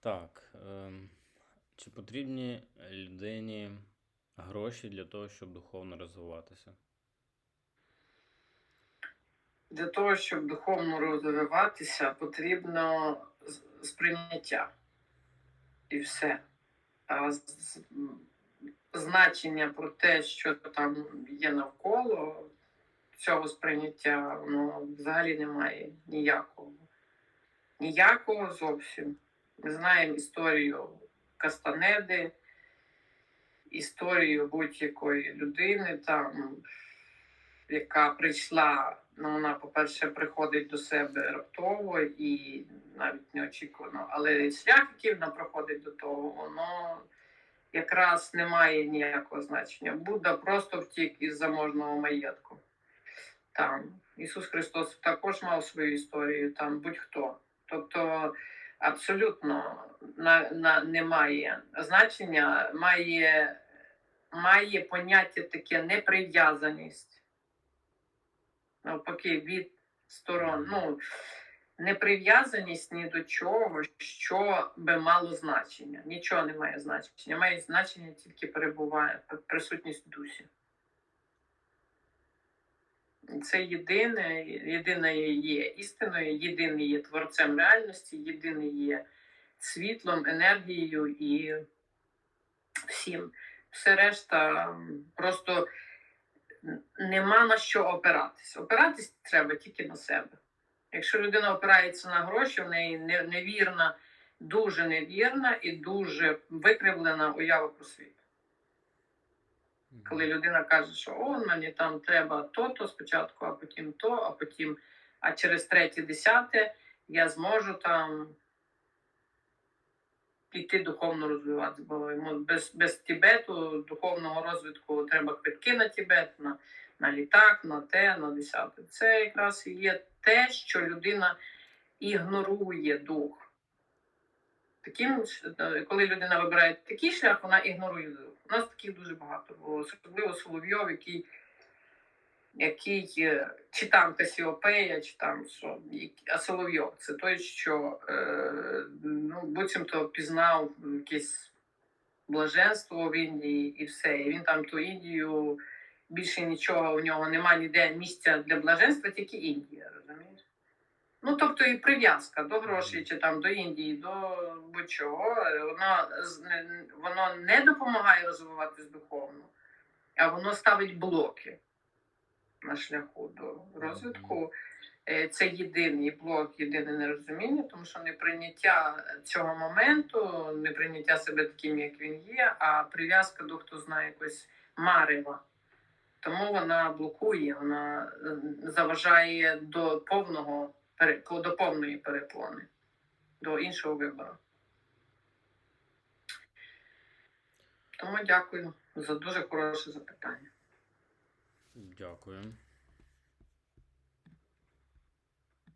Так. ем, Чи потрібні людині гроші для того, щоб духовно розвиватися? Для того, щоб духовно розвиватися, потрібно сприйняття. І все. А значення про те, що там є навколо цього сприйняття, воно взагалі немає ніякого. Ніякого зовсім. Ми знаємо історію Кастанеди, історію будь-якої людини, там, яка прийшла, ну вона, по-перше, приходить до себе раптово і навіть неочікувано, але шлях, який вона проходить до того, воно якраз не має ніякого значення. Будда просто втік із заможного маєтку. Там Ісус Христос також мав свою історію, там будь-хто. Тобто абсолютно на, на, немає значення, має, має поняття таке неприв'язаність. Навпаки, від сторон. Ну, неприв'язаність ні до чого, що би мало значення. Нічого не має значення. Має значення тільки перебуває присутність в дусі. Це єдине, єдине є істиною, єдине є творцем реальності, єдине є світлом, енергією і всім. Все решта просто нема на що опиратись. Опиратись треба тільки на себе. Якщо людина опирається на гроші, в неї не- невірна, дуже невірна і дуже викривлена уява про світ. Коли людина каже, що о, мені там треба то-то спочатку, а потім то, а потім, а через третє, десяте я зможу там піти духовно розвиватися. Бо без, без Тібету духовного розвитку треба квитки на Тібет, на, на літак, на те, на десяте. Це якраз є те, що людина ігнорує дух. Таким, е, коли людина вибирає такий шлях, вона ігнорує. У нас таких дуже багато було, особливо Соловйов, який, який е, чи там Касіопея, чи там що, а Соловйов це той, що е, ну, буцімто пізнав якесь блаженство в Індії і все. І він там ту Індію більше нічого у нього немає ніде місця для блаженства, тільки Індія, розумієш? Ну, тобто і прив'язка до грошей, чи там до Індії, до будь-чого, воно, воно не допомагає розвиватись духовно, а воно ставить блоки на шляху до розвитку. Е, Це єдиний блок, єдине нерозуміння, тому що неприйняття цього моменту, неприйняття себе таким, як він є, а прив'язка до хто знає якось марева. Тому вона блокує, вона заважає до повного до повної перепони, до іншого вибору. Тому дякую за дуже хороше запитання. Дякую.